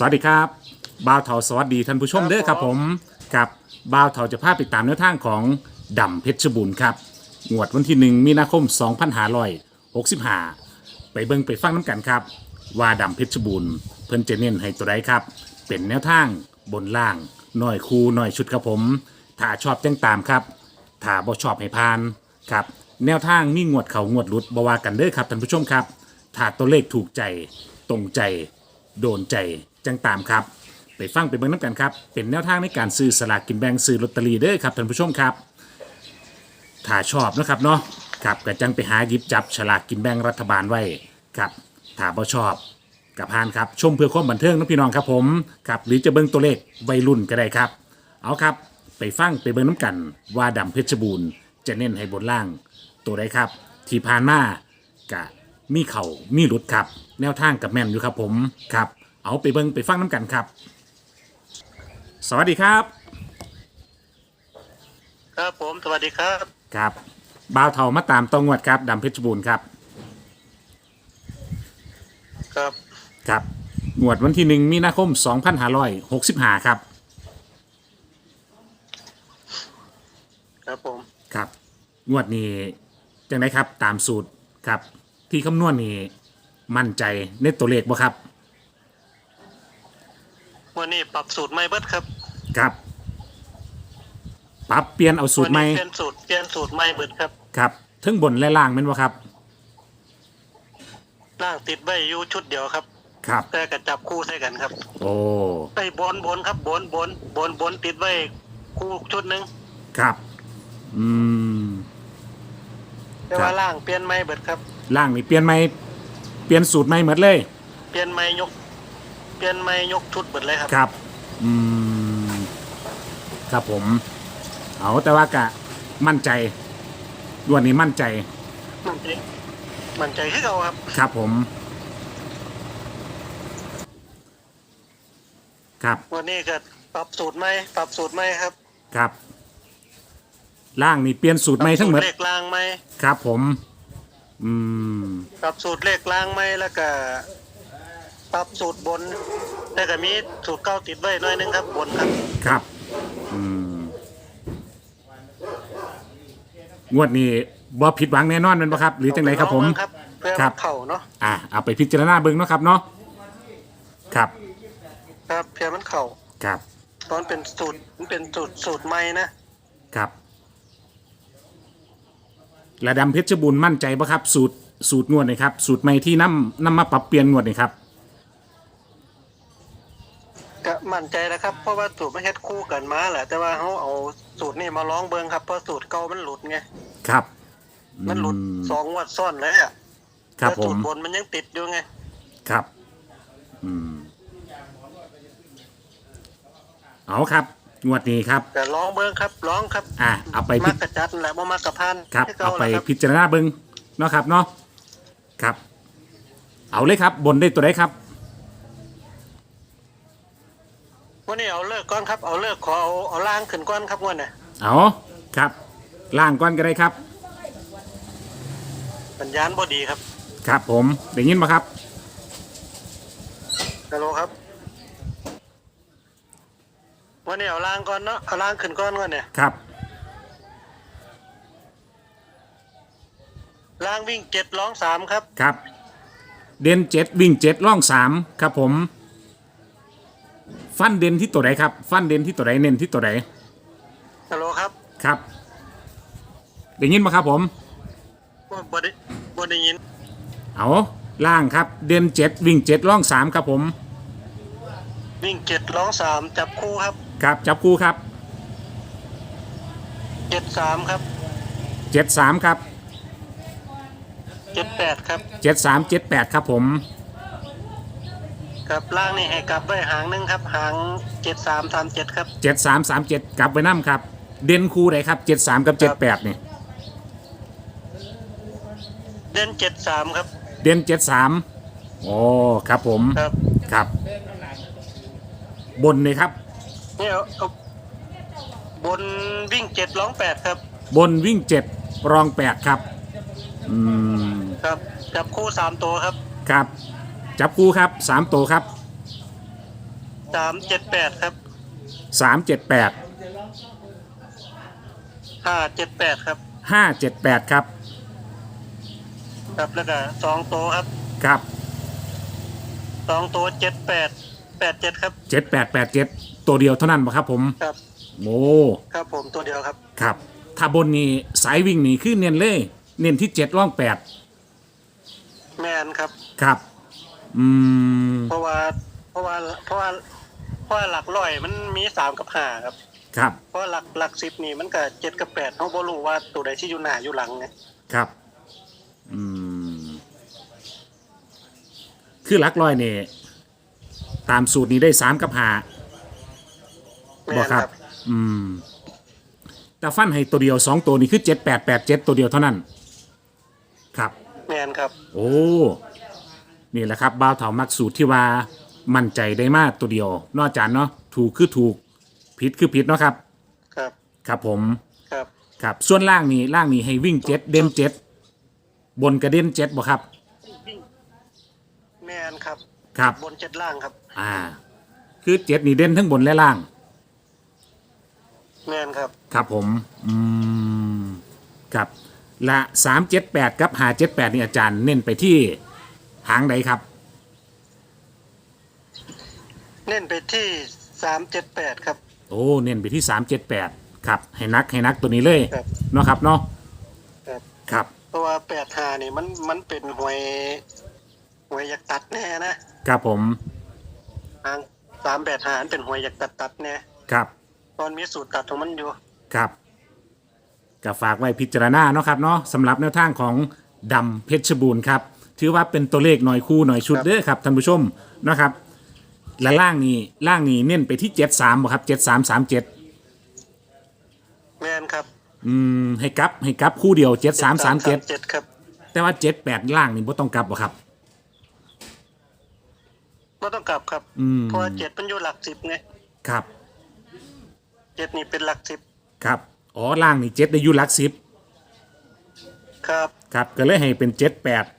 สวัสดีครับบ่าวเถาสวัสดีท่านผู้ชมเด้อครับผม กับบ่าวเถาจะพาไปตามแนวทางของดำเพชรบุญครับงวดวันที่หนึ่งมีนาคม 2565 ไปเบิ่งไปฟังน้ำกันครับ ว่าดำเพชรบุญเพิ่นจะเน้นให้ตัวใดครับ เป็นแนวทางบนล่างหน่อยคูหน่อยชุดครับผม ถ้าชอบจังตามครับ ถ้าบ่ชอบให้พานครับ แนวทางมีงวดเขางวดหลุดบ่ว่ากันเด้อครับท่านผู้ชมครับ ถ้าตัวเลขถูกใจตรงใจ โดนใจ จังตามครับ ไปฟังไปเบิ่งน้ำกันครับ เป็นแนวทางในการซื้อสลากกินแบ่งซื้อลอตเตอรี่เด้อครับท่านผู้ชมครับ ถ้าชอบนะครับเนาะครับก็จังไปหาหยิบจับฉลากกินแบ่งรัฐบาลไว้ครับถ้าบ่ชอบกับพานครับชมเพื่อความบันเทิงนะพี่น้องครับผมครับหรือจะเบิ่งตัวเลขวัยรุ่นก็ได้ครับ เอาครับ ไปฟังไปเบิ่งน้ำกัน ว่าดำเพชรบูรณ์จะเน้นให้บนล่างตัวใดครับ ที่ผ่านมากะมีเข่ามีหลุดครับ แนวทางกับแม่นอยู่ครับผมครับ เอาไปเบิ่งไปฟังน้ำกันครับ สวัสดีครับ ครับผมสวัสดีครับครับบ่าวเทามาตามตองวดครับดำเพชรบูรณ์ครับครับครับงวดวันที่หนึ่งมีนาคม 2565 ครับ ครับผมครับงวดนี้จังไดครับตามสูตรครับ ที่คำนวณนี้มั่นใจในตัวเลขบ่ครับ วันนี้ปรับสูตรไม่เบิดครับครับปรับเปลี่ยนเอาสูตรใหม่วันนี้เปลี่ยนสูตรเปลี่ยนสูตรไม่เบิดครับครับทั้งบนและล่างแม่นบ่ครับร่างติดไว้อยู่ชุดเดียวครับ ครับ แต่กระจับคู่ใส่กันครับโอ้ไปบนบนครับบนบนบนบนติดไว้คู่ชุดหนึ่งครับ อืม แต่ครัว่าบร่างเปลี่ยนไม่เบิดครับ ล่างนี่เปลี่ยนใหม่เปลี่ยนสูตรใหม่หมดเลย เปลี่ยนไม่ยก เปลี่ยนไม่ยกชุดเบิดเลยครับครับ อืม ครับผม เอาแต่ว่ากะ มั่นใจงวันนี้มั่นใจ มันใจมันใจขึ้นเอาครับ ครับผม ครับ วันนี้ก็ปรับสูตรไม่ปรับสูตรไม่ครับครับ ล่างนี่เปลี่ยนสูตรใหม่ทั้งหมดเลขล่างไม่ครับผม อืม ปรับสูตรเลขล่างไม่แล้วก็ ปรับสูตรบน แต่ก็มีสูตรเก้าติดไว้หน้อยนึงครับบนครับ ครับอืมงวดนี้บ่ผิดหวังแน่นอนแมันปะครับ หรือจังไดครับผมลองเงครับเพื่อครับ เข่าเนาะอะเอาไปพิจารณาเบิ่งเนาะครับเนาะครับครับเพื่อมันเข่าครับตอนเป็นสูตรมันเป็นสูตรสูตรใหม่นะครับระดำเพชรบุญมั่นใจปะครับ สูตรสูตรงวดนี่ครับ สูตรใหม่ที่นำนำมาปรับเปลี่ยนงวดนี่ครับก็ มั่นใจนะครับ เพราะว่าสูตรไม่เฮ็ดคู่กันมาแหละแต่ว่าเขาเอาสูตรนี่มาลองเบิ่งครับเพราะสูตรเก่ามันหลุดไงครับมันหลุดอืมสองงวัดซ้อนเลยอะครับแต่ผสูมตรบนมันยังติดอยู่ไงครับ อืม เอาครับ งวดนี้ครับ แต่ลองเบิ่งครับลองครับอะเอาไปมัพิกกระจัดนั่นแหละบ่มักกระพันครับคือเอาก่ไปล่ะครับพิจารณาเบิ้งเนาะครับเนาะครับ เอาเลยครับ บนได้ตัวได้ครับ วันนี้เอาเลิกก่อนครับเอาเลิกขอเอาเอาล่างขึ้นก่อนครับวันน่ะเอาครับล่างก้อนก็ได้ครับ สัญญาณบ่ดีครับครับผมได้ยินไหมครับ ฮัลโหลครับวันนี้เอาล่างก่อนเนาะเอาล่างขึ้นก่อนก่อนเนี่ยครับ ล่างวิ่งเจ็ดร้องสามครับ ครับ เด่นเจ็ดวิ่งเจ็ดล่องสามครับผม ฟันเด่นที่ตัวไหนครับ ฟันเด่นที่ตัวไหนเน้นที่ตัวไหนฮัลโหลครับครับได้ยินไหมครับผมบ่บ่ได้บ่ได้ยินเอาล่างครับเด่นเจ็ดวิ่งเจ็ดล่องสามครับผมวิ่งเจ็ดร้องสามจับคู่ครับครับจับคู่ครับเจ็ดสามครับเจ็ดสามครับเจ็ดแปดครับเจ็ดสามเจ็ดแปดครับผม กับล่างนี่ให้กลับไว้หางหนึงครับ หางเจ็ดสามสามเจ็ดครับ เจ็ดสามสามเจ็ดกลับไปน้ำครับ เด่นคู่ไหนครับเจ็ดสามกับเจ็ดแปดนี่เด่นเจ็ดสามครับ เด่นเจ็ดสามโอ้ครับผมครับครับ บนเลยครับนี่เอาเอาบนวิ่งเจ็ดร้องแปดครับ บนวิ่งเจ็ดรองแปดครับ อืม ครับจับคู่สามตัวครับ ครับ จับคู่ครับสามตัวครับสามเจ็ดแปดครับสามเจ็ดแปดห้าเจ็ดแปดครับห้าเจ็ดแปดครับครับแล้วก็สองตัวครับครับสองตัวเจ็ดแปดแปดเจ็ดครับเจ็ดแปดแปดเจ็ดตัวเดียวเท่านั้นปะครับผมครับโอ้ครับผมตัวเดียวครับครับ ถ้าบนนี้สายวิ่งนี่คือเน้นเลยเน้นที่เจ็ดร่องแปดแมนครับครับ อืมเพราะว่า เพราะว่า เพราะว่าเพราะว่าหลักร้อยมันมีสามกับห้าครับ ครับ เพราะว่าหลักหลักสิบนี่มันก็เจ็ดกับแปดเขาบ่รู้ว่าตัวใดที่อยู่หน้าอยู่หลังไงครับ อืม คือหลักร้อยนี่ตามสูตรนี้ได้สามกับห้าแมบอกนคครัรับบอืม แต่ฟันให้ตัวเดียวสองตัวนี้คือเจ็ดแปดแปดเจ็ดตัวเดียวเท่านั้น ครับ แมนครับ โอ้ นี่แหละครับบ้าวเถามักสูตรที่ว่ามั่นใจได้มากตัวเดียวนอกจากเนาะถูกคือถูกผิดคือผิดเนาะครับ ครับครับผมครับครับส่วนล่างนี้ล่างนี้ให้วิ่งเจ็ดเด่นเจ็ดบนกระเด็นเจ็ดบ่ครับ แมนครับ ครับ บนเจ็ดล่างครับ อ่า คือเจ็ดนี่เด่นทั้งบนและล่าง แมนครับ ครับผม อืมครับ ละสามเจ็ดแปดกับหาเจ็ดแปดนี่อาจารย์เน้นไปที่ หางใดครับ เน้นไปที่สามเจ็ดแปดครับ โอ้เน้นไปที่สามเจ็ดแปดครับให้นักให้นักตัวนี้เลยครับ เนาะครับเนาะครับครับเพราะว่าแปดหานี่มันมันเป็นหวยหวยอยากตัดแน่นะครับผมทางสามแปดหาเป็นหวยอยากตัดตัดแน่ครับตอนมีสูตรตัดของมันอยู่ครับก็ฝากไว้พิจารณาเนาะครับเนาะสำหรับแนวทางของดำเพชรบูรณ์ครับ ถือว่าเป็นตัวเลขหน่อยคู่หน่อยชุดเด้อครับท่านผู้ชมนะครับ และล่างนี้ล่างนี้เน้นไปที่เจ็ดสามบ่ครับเจ็ดสามสามเจ็ดแมนครับอืมให้กลับให้กลับคู่เดียวเจ็ดสามสามเจ็ดเจ็ดครับแต่ว่าเจ็ดแปดล่างนี่บ่ต้องกลับบ่ครับ ไม่ต้องกลับครับอืม เพราะว่าเจ็ดมันอยู่หลักสิบไงครับเจ็ดนี่เป็นหลักสิบครับอ๋อล่างนี่เจ็ดได้อยู่หลักสิบครับครับก็เลยให้เป็นเจ็ดแปดเ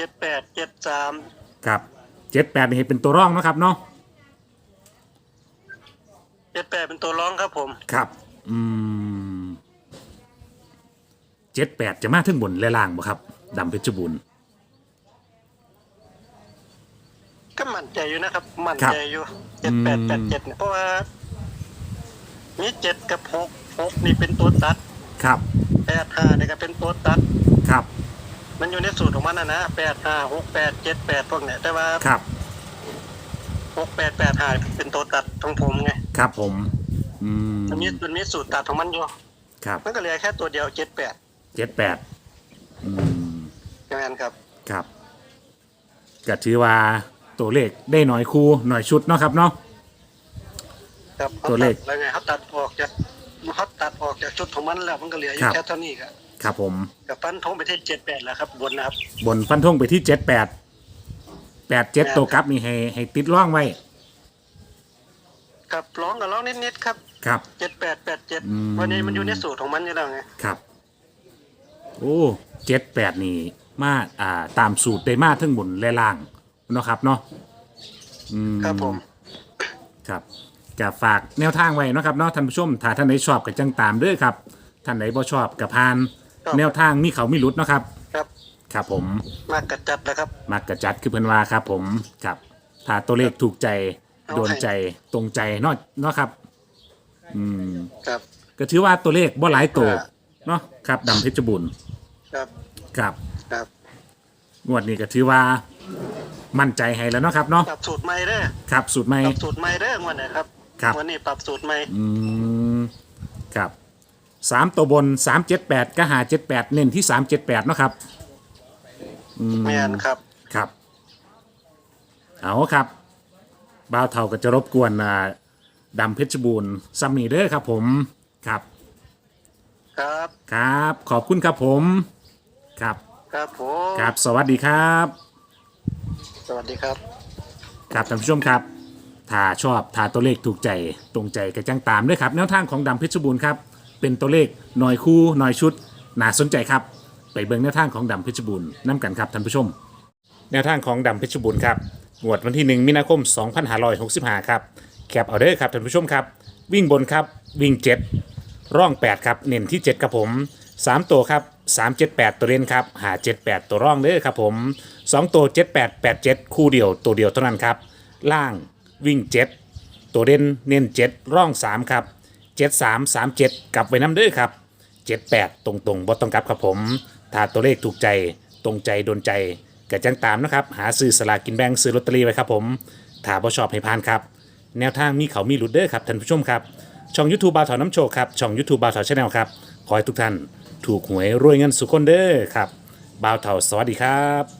จ็ดแปดเจ็ดสามครับเจ็ดแปดนี่ให้เป็นตัวร่องเนาะครับเนาะเจ็ดแปดเป็นตัวร้องครับผม ครับ อืมเจ็ดแปดจะมาถึงบนและล่างบ่ครับดำเพชรบูรณ์ก็มั่นใจอยู่นะครับ มั่นครับใจอยู่เจ็ดแปดอืมแปดเจ็ดเนี่ยเพราะว่ามีเจ็ดกับหกหกนี่เป็นตัวตัด ครับแปดห้านี่ก็เป็นตัวตัด ครับ มันอยู่ในสูตรของมันนะนะแปดห้าหกแปดเจ็ดแปดพวกเนี่ยแต่ว่าครับ หกแปดแปดห้าเป็นตัวตัดของผมไงครับผม อืมมันมีมันมีสูตรตัดของมันอยู่ครับมันก็เหลือแค่ตัวเดียวเจ็ดแปดเจ็ดแปดอืมแค่นั้นครับครับก็ถือว่าตัวเลขได้หน่อยคู่หน่อยชุดเนาะครับเนาะ ครับตัวเลขแล้วไงเขาตัดออกจากเขาตัดออกจากชุดของมันแล้วมันก็เหลืออคยู่รับ แค่เท่านี้ครับ ครับผม กับฟันทงไปที่เจ็ดแปดแล้วครับบนนะครับ บนฟันธงไปที่เจ็ดแปดแปดเจ็ดแม่นตัวกลับนี่ให้ให้ติดร่องไว้ กับร้องกับร้องนิดๆครับครับ เจ็ดแปดแปดเจ็ดอืม วันนี้มันอยู่ในสูตรของมันอยู่แล้วไงครับ โอ้เจ็ดแปดนี่มาอ่าตามสูตรได้มาทั้งบนและล่างเนาะครับเนาะอืม ครับผม ครับก็ฝากแนวทางไว้เนาะครับเนาะท่านผู้ชมถ้าท่านไหนชอบก็จังตามเด้อครับ ท่านไหนบ่ชอบกับพาน แนวทางมีเขามีหลุดเนาะครับ ครับครับผม มากกระจัดนะครับ มักกระจัดคือเพิ่นว่าครับผมครับถ้าตัวเลขถูกใจเอาให้ โดนใจตรงใจเนาะเนาะครับ อืมครับ ก็ถือว่าตัวเลขบ่หลายตัวอ่าเนาะครับดำเพชรบุญครับครับครับงวดนี้ก็ถือว่ามั่นใจให้แล้วเนาะครับเนาะปรับสูตรใหม่เด้อครับสูตรใหม่ ปรับสูตรใหม่เด้อวันไหนครับครับ วันนี้ปรับสูตรใหม่อืมครับ สามตัวบนสามเจ็ดแปดก็หาเจ็ดแปดเน้นที่สามเจ็ดแปดเนาะครับอืมแมนครับ ครับ เอาครับบ่าวเท่าก็จะรบกวนอ่าดำเพชรบูรณ์ซัมมีเด้อครับผมครับ ครับ ครับ ขอบคุณครับผม ครับ ครับผม ครับ สวัสดีครับ สวัสดีครับ ครับท่านผู้ชมครับ ถ้าชอบ ถ้าตัวเลขถูกใจ ตรงใจก็จังตามด้วยครับ แนวทางของดำเพชรบูรณ์ครับ เป็นตัวเลขหน่อยคู่หน่อยชุดน่าสนใจครับ ไปเบิ่งแนวทางของดำเพชรบูรณ์น้ำกันครับท่านผู้ชม แนวทางของดำเพชรบูรณ์ครับงวดวันที่ 1 มีนาคม 2565 ครับแคปเอาเด้อครับท่านผู้ชมครับ วิ่งบนครับวิ่ง 7 ร่อง 8 ครับ เน้นที่ 7 ครับผม 3 ตัวครับ 378 ตัวเล่นครับหา78 ตัวร่องเด้อครับผม 2 ตัว 78 87 คู่เดียวตัวเดียวเท่านั้นครับ ล่างวิ่ง 7 ตัวเด่นเน้น 7 ร่อง 3 ครับ 73 37กลับไว้น้ำเด้อครับ78ตรงๆบ่ต้องกลับครับผม ถ้าตัวเลขถูกใจตรงใจโดนใจกระจังตามนะครับ หาซื้อสลากกินแบ่งซื้อลอตเตอรี่ไว้ครับผมถ้าบ่ชอบให้พานครับ แนวทางมีเขามีหลุดเด้อครับท่านผู้ชมครับ ช่อง YouTube บาวถอน้ำโชคครับ ช่อง YouTube บาวถอชาแนลครับ ขอให้ทุกท่านถูกหวยรวยเงินสุขคนเด้อครับบาวเถาสวัสดีครับ